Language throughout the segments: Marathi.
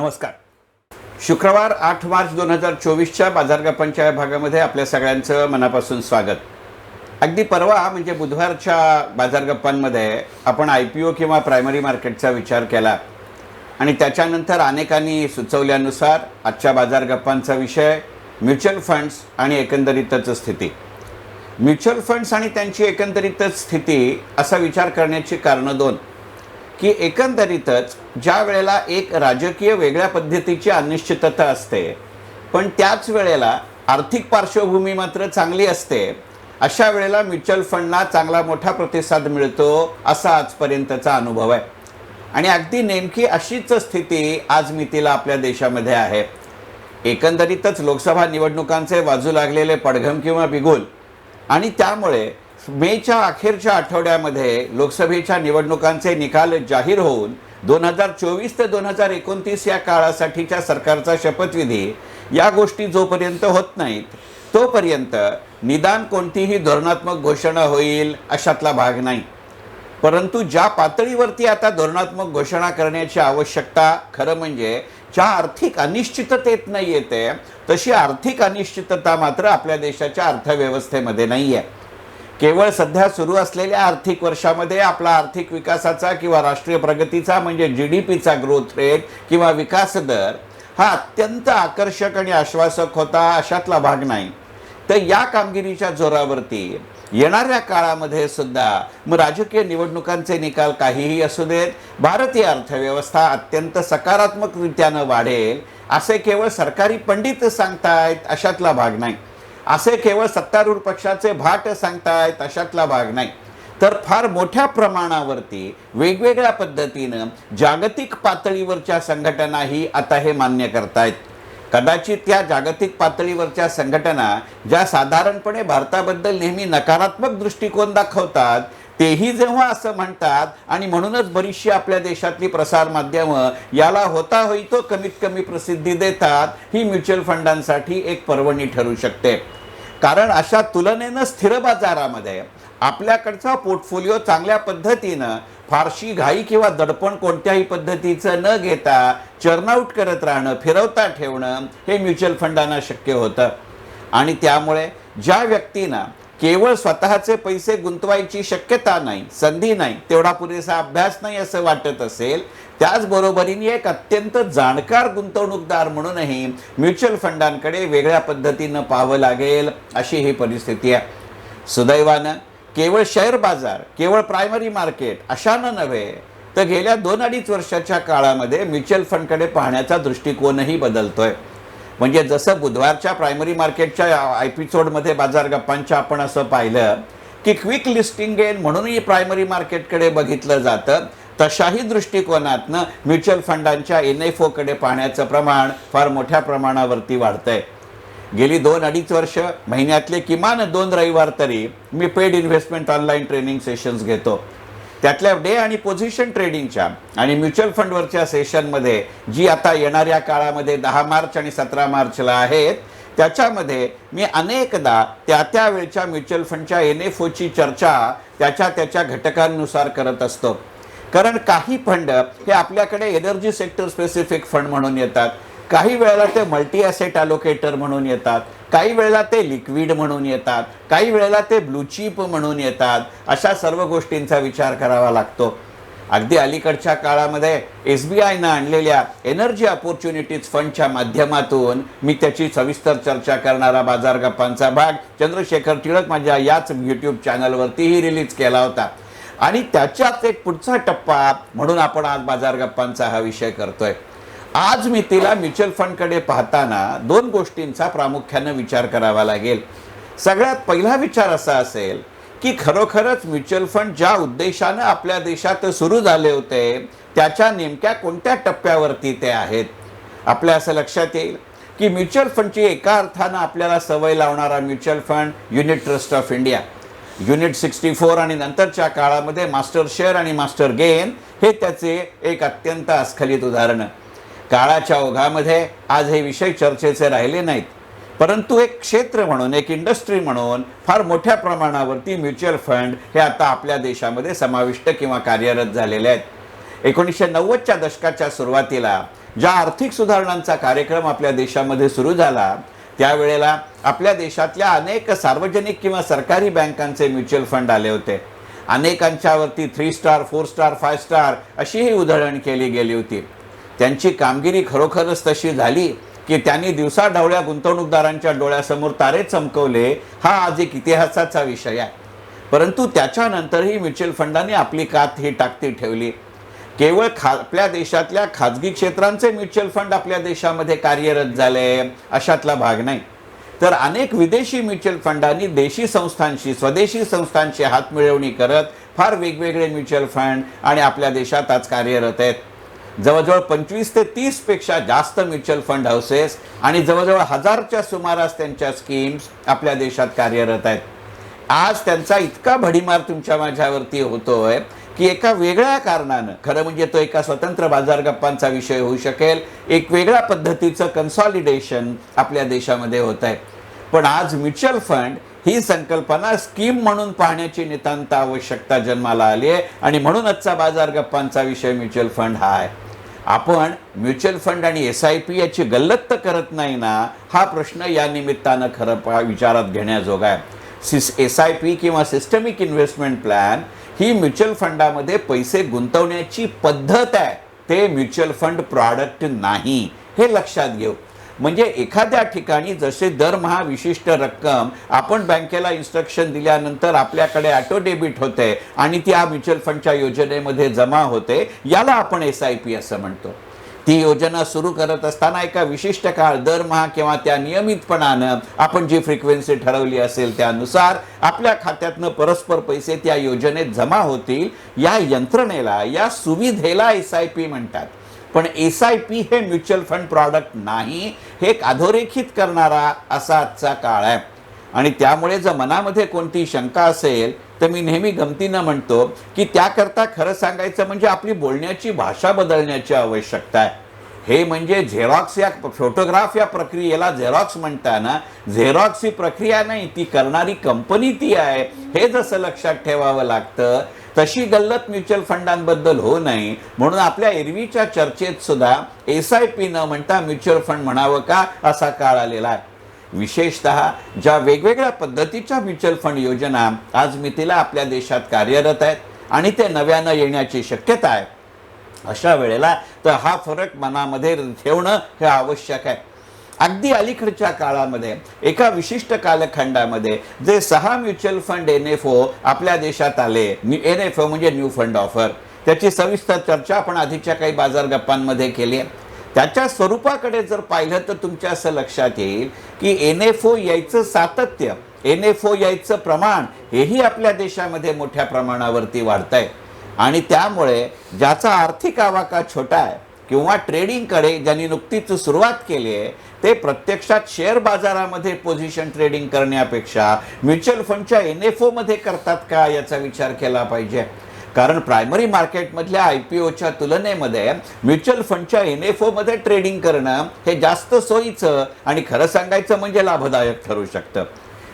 नमस्कार. शुक्रवार आठ मार्च दोन हजार चोवीसच्या बाजारगपांच्या या भागामध्ये आपल्या सगळ्यांचं मनापासून स्वागत. अगदी परवा म्हणजे बुधवारच्या बाजारगप्पांमध्ये आपण आय पी ओ किंवा प्रायमरी मार्केटचा विचार केला. आणि त्याच्यानंतर अनेकांनी सुचवल्यानुसार आजच्या बाजारगप्पांचा विषय म्युच्युअल फंड्स आणि एकंदरीतच स्थिती. म्युच्युअल फंड्स आणि त्यांची एकंदरीतच स्थिती असा विचार करण्याची कारणं दोन. की एकंदरीतच ज्या वेळेला एक राजकीय वेगळ्या पद्धतीची अनिश्चितता असते पण त्याच वेळेला आर्थिक पार्श्वभूमी मात्र चांगली असते अशा वेळेला म्युच्युअल फंडला चांगला मोठा प्रतिसाद मिळतो असा आजपर्यंतचा अनुभव आहे. आणि अगदी नेमकी अशीच स्थिती आज मितीला आपल्या देशामध्ये आहे. एकंदरीतच लोकसभा निवडणुकांचे बाजू लागलेले पडघम किंवा बिगुल आणि त्यामुळे मेच्या अखेरच्या आठवड्यामध्ये लोकसभेच्या निवडणुकांचे निकाल जाहीर होऊन दोन हजार चोवीस ते दोन हजार एकोणतीस या काळासाठीच्या सरकारचा शपथविधी या गोष्टी जोपर्यंत होत नाहीत तोपर्यंत निदान कोणतीही धोरणात्मक घोषणा होईल अशातला भाग नाही. परंतु ज्या पातळीवरती आता धोरणात्मक घोषणा करण्याची आवश्यकता खरं म्हणजे ज्या आर्थिक अनिश्चिततेत नाही येते तशी आर्थिक अनिश्चितता मात्र आपल्या देशाच्या अर्थव्यवस्थेमध्ये नाही आहे केवळ सध्या सुरू असलेल्या आर्थिक वर्षामध्ये आपला आर्थिक विकासाचा किंवा राष्ट्रीय प्रगतीचा म्हणजे जी डी पीचा ग्रोथ रेट किंवा विकास दर हा अत्यंत आकर्षक आणि आश्वासक होता अशातला भाग नाही. तर या कामगिरीच्या जोरावरती येणाऱ्या काळामध्ये सुद्धा मग राजकीय निवडणुकांचे निकाल काहीही असू देत भारतीय अर्थव्यवस्था अत्यंत सकारात्मक रित्यानं वाढेल असे केवळ सरकारी पंडित सांगतायत अशातला भाग नाही. असे केवळ सत्तारूढ पक्षाचे भाट सांगतायत अशातला भाग नाही. तर फार मोठ्या प्रमाणावरती वेगवेगळ्या पद्धतीनं जागतिक पातळीवरच्या संघटनाही आता हे मान्य करतायत. कदाचित त्या जागतिक पातळीवरच्या संघटना ज्या साधारणपणे भारताबद्दल नेहमी नकारात्मक दृष्टिकोन दाखवतात तेही जेव्हा असं म्हणतात आणि म्हणूनच बरीचशी आपल्या देशातली प्रसारमाध्यमं याला होता होई तो कमीत कमी प्रसिद्धी देतात ही म्युच्युअल फंडांसाठी एक पर्वणी ठरू शकते. कारण अशा तुलनेनं स्थिर बाजारामध्ये आपल्याकडचा पोर्टफोलिओ चांगल्या पद्धतीनं फारशी घाई किंवा दडपण कोणत्याही पद्धतीचं न घेता चर्नआउट करत राहणं फिरवता ठेवणं हे म्युच्युअल फंडांना शक्य होतं. आणि त्यामुळे ज्या व्यक्तींना केवळ स्वतःचे पैसे गुंतवायची शक्यता नाही संधी नाही तेवढा पुरेसा अभ्यास नाही असं वाटत असेल त्याचबरोबरीने एक अत्यंत जाणकार गुंतवणूकदार म्हणूनही म्युच्युअल फंडांकडे वेगळ्या पद्धतीनं पाहावं लागेल अशी ही परिस्थिती आहे. सुदैवानं केवळ शेअर बाजार केवळ प्रायमरी मार्केट अशानं नव्हे तर गेल्या दोन अडीच वर्षाच्या काळामध्ये म्युच्युअल फंडकडे पाहण्याचा दृष्टिकोनही बदलतोय. म्हणजे जसं बुधवारच्या प्रायमरी मार्केटच्या एपिसोडमध्ये बाजार गप्पांच्या आपण असं पाहिलं की क्विक लिस्टिंग गेन म्हणूनही प्रायमरी मार्केटकडे बघितलं जातं तशाही दृष्टिकोनातनं म्युच्युअल फंडांच्या एन एफ ओकडे पाहण्याचं प्रमाण फार मोठ्या प्रमाणावरती वाढतंय. गेली दोन अडीच वर्ष महिन्यातले किमान दोन रविवार तरी मी paid investment online training sessions घेतो. त्यातल्या डे आणि पोझिशन ट्रेडिंगच्या आणि म्युच्युअल फंडवरच्या सेशनमध्ये जी आता येणाऱ्या काळामध्ये दहा मार्च आणि सतरा मार्चला आहेत त्याच्यामध्ये मी अनेकदा त्या त्या वेळच्या म्युच्युअल फंडच्या एन एफ ओची चर्चा त्याच्या त्याच्या घटकांनुसार करत असतो. कारण काही फंड हे आपल्याकडे एनर्जी सेक्टर स्पेसिफिक फंड म्हणून येतात. काही वेळेला ते मल्टी ॲसेट अलोकेटर म्हणून येतात. काही वेळेला ते लिक्विड म्हणून येतात. काही वेळेला ते ब्लूचिप म्हणून येतात. अशा सर्व गोष्टींचा विचार करावा लागतो. अगदी अलीकडच्या काळामध्ये एस बी आयनं आणलेल्या एनर्जी ऑपॉर्च्युनिटीज फंडच्या माध्यमातून मी त्याची सविस्तर चर्चा करणारा बाजार गप्पांचा भाग चंद्रशेखर टिळक माझ्या याच यूट्यूब चॅनलवरतीही रिलीज केला होता. आणि त्याच्यात एक पुढचा टप्पा म्हणून आपण आज बाजार गप्पांचा हा विषय करतोय. आज मी तिला म्युच्युअल फंडकडे पाहताना दोन गोष्टींचा प्रामुख्यानं विचार करावा लागेल. सगळ्यात पहिला विचार असा असेल की खरोखरच म्युच्युअल फंड ज्या उद्देशानं आपल्या देशात सुरू झाले होते त्याच्या नेमक्या कोणत्या टप्प्यावरती ते आहेत? आपल्या असं लक्षात येईल की म्युच्युअल फंडची एका अर्थानं आपल्याला सवय लावणारा mutual fund unit trust of India. Unit sixty four आणि नंतरच्या काळामध्ये मास्टर शेअर आणि मास्टर गेन हे त्याचे एक अत्यंत अस्खलित उदाहरण. काळाच्या ओघामध्ये आज हे विषय चर्चेचे राहिले नाहीत. परंतु एक क्षेत्र म्हणून एक इंडस्ट्री म्हणून फार मोठ्या प्रमाणावरती म्युच्युअल फंड हे आता आपल्या देशामध्ये समाविष्ट किंवा कार्यरत झालेले आहेत. एकोणीसशे नव्वदच्या दशकाच्या सुरुवातीला ज्या आर्थिक सुधारणांचा कार्यक्रम आपल्या देशामध्ये सुरू झाला त्यावेळेला आपल्या देशातल्या अनेक सार्वजनिक किंवा सरकारी बँकांचे म्युच्युअल फंड आले होते. अनेकांच्यावरती three star four star five star अशीही उधळण केली गेली होती. त्यांची कामगिरी खरोखरच तशी झाली की त्यांनी दिवसाढवळ्या गुंतवणूकदारांच्या डोळ्यासमोर तारे चमकवले हा आज एक इतिहासाचा विषय आहे. परंतु त्याच्यानंतरही म्युच्युअल फंडांनी आपली कात ही टाकती ठेवली. केवळ खा आपल्या देशातल्या खाजगी क्षेत्रांचे म्युच्युअल फंड आपल्या देशामध्ये कार्यरत झाले अशातला भाग नाही. तर अनेक विदेशी म्युच्युअल फंडांनी देशी संस्थांशी स्वदेशी संस्थांशी हातमिळवणी करत फार वेगवेगळे म्युच्युअल फंड आणि आपल्या देशात आज कार्यरत आहेत. जवळजवळ पंचवीस ते तीसपेक्षा जास्त म्युच्युअल फंड हाऊसेस आणि जवळजवळ हजारच्या सुमारास त्यांच्या स्कीम्स आपल्या देशात कार्यरत आहेत. आज त्यांचा इतका भडीमार तुमच्या माझ्यावरती होतोय की एका वेगळ्या कारणानं खरं म्हणजे तो एका स्वतंत्र बाजार गप्पांचा विषय होऊ शकेल एक वेगळ्या पद्धतीचं कन्सॉलिडेशन आपल्या देशामध्ये होत आहे पण आज म्युच्युअल फंड ही संकल्पना स्कीम म्हणून पाहण्याची नितांत आवश्यकता जन्माला आली आहे आणि म्हणून आजचा बाजार गप्पांचा विषय म्युच्युअल फंड हा आहे. आपण म्युच्युअल फंड आणि एस आय पी याची गल्लत तर करत नाही ना हा प्रश्न या निमित्तानं खरं विचारात घेण्याजोगा आहे. सिस एस आय पी किंवा सिस्टमिक इन्व्हेस्टमेंट प्लॅन ही म्युच्युअल फंडामध्ये पैसे गुंतवण्याची पद्धत आहे. ते म्युच्युअल फंड प्रॉडक्ट नाही. हे लक्षात घेऊ. म्हणजे एखाद्या ठिकाणी जसे दरमहा विशिष्ट रक्कम आपण बँकेला इन्स्ट्रक्शन दिल्यानंतर आपल्याकडे ऑटो डेबिट होते आणि ती या म्युच्युअल फंडच्या योजनेमध्ये जमा होते याला आपण एस आय पी असं म्हणतो. ती योजना सुरू करत असताना एका विशिष्ट काळ दरमहा किंवा त्या नियमितपणानं आपण जी फ्रिक्वेन्सी ठरवली असेल त्यानुसार आपल्या खात्यातनं परस्पर पैसे त्या योजनेत जमा होतील. या यंत्रणेला या सुविधेला एस आय पी म्हणतात. पण एस आय पी हे म्युच्युअल फंड प्रॉडक्ट नाही हे एक अधोरेखित करणारा असा आजचा काळ आहे. आणि त्यामुळे जर मनामध्ये कोणती शंका असेल तर मी नेहमी गमतीनं म्हणतो की त्याकरता खरं सांगायचं म्हणजे आपली बोलण्याची भाषा बदलण्याची आवश्यकता आहे. हे म्हणजे झेरॉक्स या फोटोग्राफ या प्रक्रियेला झेरॉक्स म्हणताना झेरॉक्स ही प्रक्रिया नाही ती करणारी कंपनी ती आहे. हे जसं लक्षात ठेवावं लागतं तशी गल्लत म्युच्युअल फंडांबद्दल होऊ नये म्हणून आपल्या एरवीच्या चर्चेत सुद्धा एस आय पी न म्हणता म्युच्युअल फंड म्हणावं का? असा काळ आलेला आहे. विशेषतः ज्या वेगवेगळ्या पद्धतीच्या म्युच्युअल फंड योजना आज मितीला आपल्या देशात कार्यरत आहेत आणि ते नव्यानं येण्याची शक्यता आहे अशा वेळेला तर हा फरक मनामध्ये ठेवणं हे आवश्यक आहे. अगदी अलीकडच्या काळामध्ये एका विशिष्ट कालखंडामध्ये जे सहा mutual fund N F O आपल्या देशात आले एन एफ ओ म्हणजे न्यू फंड ऑफर. त्याची सविस्तर चर्चा आपण आधीच्या काही बाजार गप्पांमध्ये केली आहे. त्याच्या स्वरूपाकडे जर पाहिलं तर तुमच्या असं लक्षात येईल की एन एफ ओ यायचं सातत्य एन एफ ओ यायचं प्रमाण हेही आपल्या देशामध्ये मोठ्या प्रमाणावरती वाढत आहे आणि त्यामुळे ज्याचा आर्थिक आवाका छोटा आहे किंवा ट्रेडिंगकडे ज्यांनी नुकतीच सुरुवात केली आहे ते प्रत्यक्षात शेअर बाजारामध्ये पोझिशन ट्रेडिंग करण्यापेक्षा म्युच्युअल फंडच्या एन एफ ओमध्ये करतात का याचा विचार केला पाहिजे? कारण प्रायमरी मार्केटमधल्या आय पी ओच्या तुलनेमध्ये म्युच्युअल फंडच्या एन एफ ओमध्ये ट्रेडिंग करणं हे जास्त सोयीचं आणि खरं सांगायचं म्हणजे लाभदायक ठरू शकतं.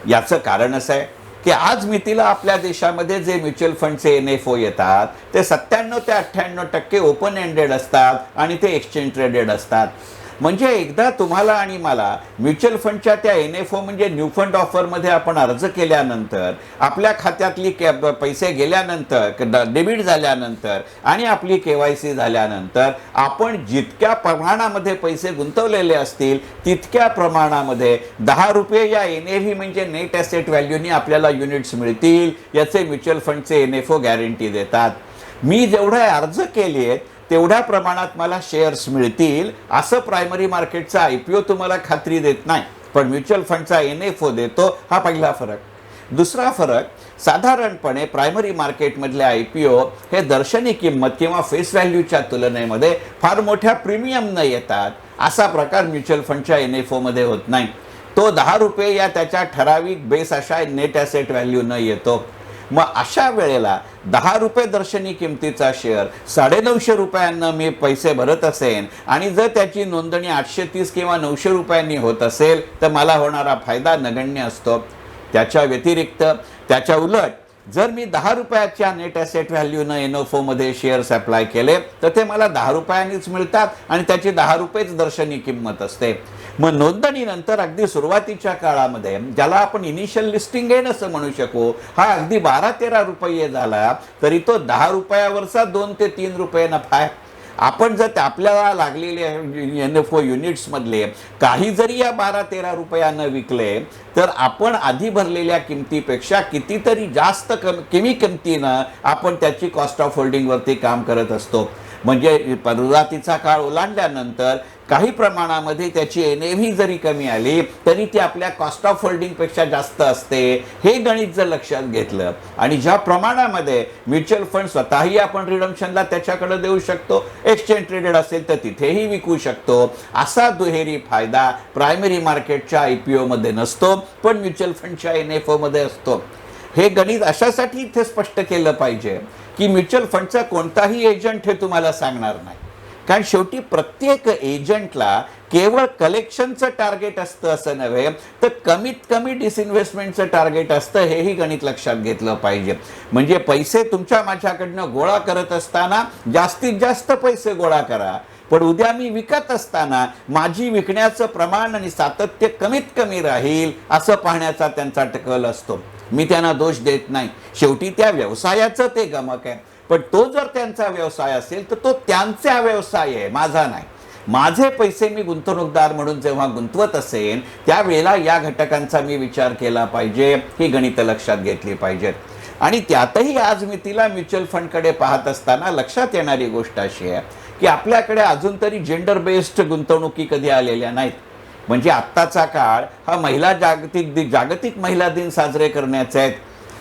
याचं कारण असं आहे की आज मितीला आपल्या देशामध्ये जे म्युच्युअल फंडचे एन एफ ओ येतात ते सत्त्याण्णव ते अठ्ठ्याण्णव टक्के ओपन एंडेड असतात आणि ते एक्सचेंज ट्रेडेड असतात. म्हणजे एकदा तुम्हाला आणि मला म्युच्युअल फंडच्या त्या एन एफ ओ म्हणजे न्यू फंड ऑफरमध्ये आपण अर्ज केल्यानंतर आपल्या खात्यातली के पैसे गेल्यानंतर डेबिट झाल्यानंतर आणि आपली के वाय सी झाल्यानंतर आपण जितक्या प्रमाणामध्ये पैसे गुंतवलेले असतील तितक्या प्रमाणामध्ये दहा रुपये या एन एव्ही म्हणजे नेट ॲसेट व्हॅल्यूनी आपल्याला युनिट्स मिळतील याचे म्युच्युअल फंडचे एन एफ ओ गॅरंटी देतात. मी जेवढे अर्ज केले आहेत तेवढ्या प्रमाणात मला शेअर्स मिळतील असं प्रायमरी मार्केटचा आय पी ओ तुम्हाला खात्री देत नाही. पण म्युच्युअल फंडचा एन एफ ओ देतो हा पहिला फरक. दुसरा फरक साधारणपणे प्रायमरी मार्केटमधले आय पी ओ हे दर्शनी किंमत किंवा फेस व्हॅल्यूच्या तुलनेमध्ये फार मोठ्या प्रीमियमनं येतात असा प्रकार म्युच्युअल फंडच्या एन एफ ओमध्ये होत नाही. तो दहा रुपये या त्याच्या ठराविक बेस अशा नेट ॲसेट व्हॅल्यू न येतो. मग अशा वेळेला दहा रुपये दर्शनी किमतीचा शेअर साडेनऊशे रुपयांना मी पैसे भरत असेन आणि जर त्याची नोंदणी आठशे तीस किंवा नऊशे रुपयांनी होत असेल तर मला होणारा फायदा नगण्य असतो. त्याच्या व्यतिरिक्त त्याच्या उलट जर मी दहा रुपयाच्या नेट ॲसेट व्हॅल्यूनं एनओफोमध्ये शेअर्स अप्लाय केले तर ते मला दहा रुपयांनीच मिळतात आणि त्याची दहा रुपयेच दर्शनी किंमत असते. मग नोंदणीनंतर अगदी सुरुवातीच्या काळामध्ये ज्याला आपण इनिशियल लिस्टिंग गेन असं म्हणू शकू हा अगदी बारा तेरा रुपये झाला तरी तो दहा रुपयावरचा दोन ते तीन रुपये नफा आहे. आपण जर आपल्याला लागलेले एन एफ ओ युनिट्समधले काही जरी या बारा तेरा रुपयानं विकले तर आपण आधी भरलेल्या किमतीपेक्षा कितीतरी जास्त कम कमी किमतीनं आपण त्याची कॉस्ट ऑफ होल्डिंगवरती काम करत असतो. म्हणजे सुरुवातीचा काळ ओलांडल्यानंतर काही प्रमाणामध्ये त्याची एन ए व्ही जरी कमी आली तरी ती आपल्या कॉस्ट ऑफ होल्डिंगपेक्षा जास्त असते हे गणित जर लक्षात घेतलं. आणि ज्या प्रमाणामध्ये म्युच्युअल फंड स्वतःही आपण रिडम्शनला त्याच्याकडे देऊ शकतो एक्सचेंज ट्रेडेड असेल तर तिथेही विकू शकतो. असा दुहेरी फायदा प्रायमरी मार्केटच्या आय पी ओमध्ये नसतो पण म्युच्युअल फंडच्या एन एफ ओमध्ये असतो. हे गणित अशासाठी इथे स्पष्ट केलं पाहिजे की म्युच्युअल फंडचा कोणताही एजंट हे तुम्हाला सांगणार नाही. कारण शेवटी प्रत्येक एजंटला केवळ कलेक्शनचं टार्गेट असतं असं नव्हे तर कमीत कमी डिसइन्व्हेस्टमेंटचं टार्गेट असतं हेही गणित लक्षात घेतलं पाहिजे. म्हणजे पैसे तुमच्या माझ्याकडनं गोळा करत असताना जास्तीत जास्त पैसे गोळा करा पण उद्या मी विकत असताना माझी विकण्याचं प्रमाण आणि सातत्य कमीत कमी राहील असं पाहण्याचा त्यांचा टकल असतो. मी त्यांना दोष देत नाही. शेवटी त्या व्यवसायाचं ते गमक आहे. पण तो जर त्यांचा व्यवसाय असेल तर तो त्यांचा व्यवसाय आहे माझा नाही. माझे पैसे मी गुंतवणूकदार म्हणून जेव्हा गुंतवत असेन त्यावेळेला या घटकांचा मी विचार केला पाहिजे ही गणितं लक्षात घेतली पाहिजेत. आणि त्यातही आज मी तिला म्युच्युअल फंडकडे पाहत असताना लक्षात येणारी गोष्ट अशी आहे की आपल्याकडे अजून तरी जेंडर बेस्ड गुंतवणुकी कधी आलेल्या नाहीत. म्हणजे आत्ताचा काळ हा महिला जागतिक दि जागतिक महिला दिन साजरे करण्याचे आहेत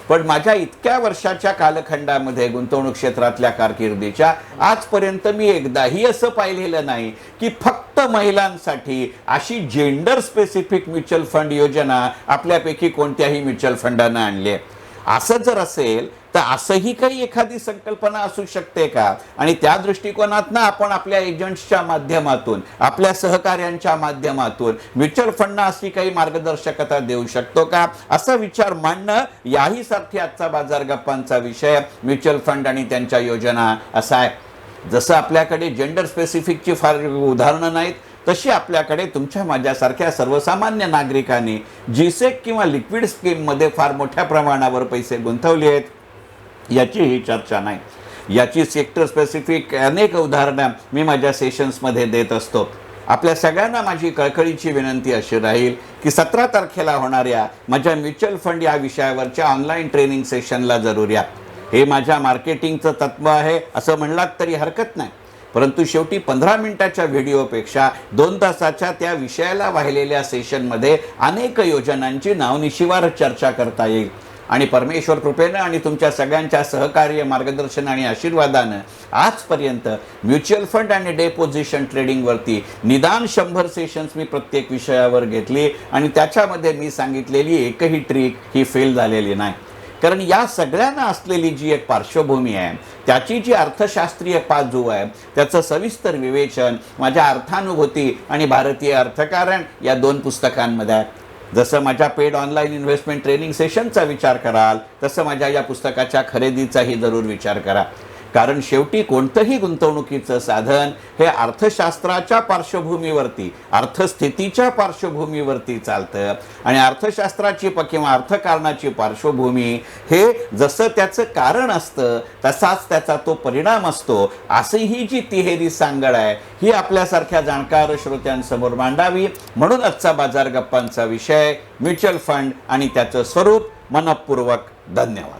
पण माझ्या इतक्या वर्षाच्या कालखंडामध्ये गुंतवणूक क्षेत्रातल्या कारकिर्दीच्या आजपर्यंत मी एकदाही असं पाहिलेलं नाही की फक्त महिलांसाठी अशी जेंडर स्पेसिफिक म्युच्युअल फंड योजना आपल्यापैकी कोणत्याही म्युच्युअल फंडानं आणली आहे. असं जर असेल तर असंही काही एखादी संकल्पना असू शकते का? आणि त्या दृष्टिकोनातनं आपण आपल्या एजंट्सच्या माध्यमातून आपल्या सहकार्यांच्या माध्यमातून म्युच्युअल फंडना अशी काही मार्गदर्शकता देऊ शकतो का? असा विचार मांडणं याही सारखी आजचा बाजार गप्पांचा विषय. म्युच्युअल फंड आणि त्यांच्या योजना असा आहे. जसं आपल्याकडे जेंडर स्पेसिफिकची फार उदाहरणं नाहीत तशी आपल्याकडे तुमच्या माझ्यासारख्या सर्वसामान्य नागरिकांनी जीसेक किंवा लिक्विड स्कीममध्ये फार मोठ्या प्रमाणावर पैसे गुंतवले आहेत. याची ही चर्चा नाही. याची सेक्टर स्पेसिफिक अनेक उदाहरणं मी माझ्या सेशन्समध्ये देत असतो. आपल्या सगळ्यांना माझी कळकळीची विनंती अशी राहील की सतरा तारखेला होणाऱ्या माझ्या म्युच्युअल फंड या विषयावरच्या ऑनलाईन ट्रेनिंग सेशनला जरूर या. हे माझ्या मार्केटिंगचं तत्व आहे असं म्हणलात तरी हरकत नाही. परंतु शेवटी पंधरा मिनिटाच्या व्हिडिओपेक्षा दोन तासाच्या त्या विषयाला वाहिलेल्या सेशनमध्ये अनेक योजनांची नावनिशिवार चर्चा करता येईल. आणि परमेश्वर कृपेनं आणि तुमच्या सगळ्यांच्या सहकार्य मार्गदर्शन आणि आशीर्वादानं आजपर्यंत म्युच्युअल फंड आणि डेपोझिशन ट्रेडिंगवरती निदान शंभर सेशन्स मी प्रत्येक विषयावर घेतली आणि त्याच्यामध्ये मी सांगितलेली एकही ट्रिक ही फेल झालेली नाही. कारण या सगळ्यांना असलेली जी एक पार्श्वभूमी आहे त्याची जी अर्थशास्त्रीय पाजू आहे त्याचं सविस्तर विवेचन माझ्या अर्थानुभूती आणि भारतीय अर्थकारण या दोन पुस्तकांमध्ये आहे. जसं माझ्या पेड ऑनलाईन इन्व्हेस्टमेंट ट्रेनिंग सेशनचा विचार कराल तसं माझ्या या पुस्तकाच्या खरेदीचाही जरूर विचार करा. कारण शेवटी कोणतंही गुंतवणुकीचं साधन हे अर्थशास्त्राच्या पार्श्वभूमीवरती अर्थस्थितीच्या पार्श्वभूमीवरती चालतं. आणि अर्थशास्त्राची प किंवा अर्थकारणाची पार्श्वभूमी हे जसं त्याचं कारण असतं तसाच त्याचा तो परिणाम असतो. असंही ही जी तिहेरी सांगड आहे ही आपल्यासारख्या जाणकार श्रोत्यांसमोर मांडावी. म्हणून आजचा बाजार गप्पांचा विषय म्युच्युअल फंड आणि त्याचं स्वरूप मनपूर्वक धन्यवाद.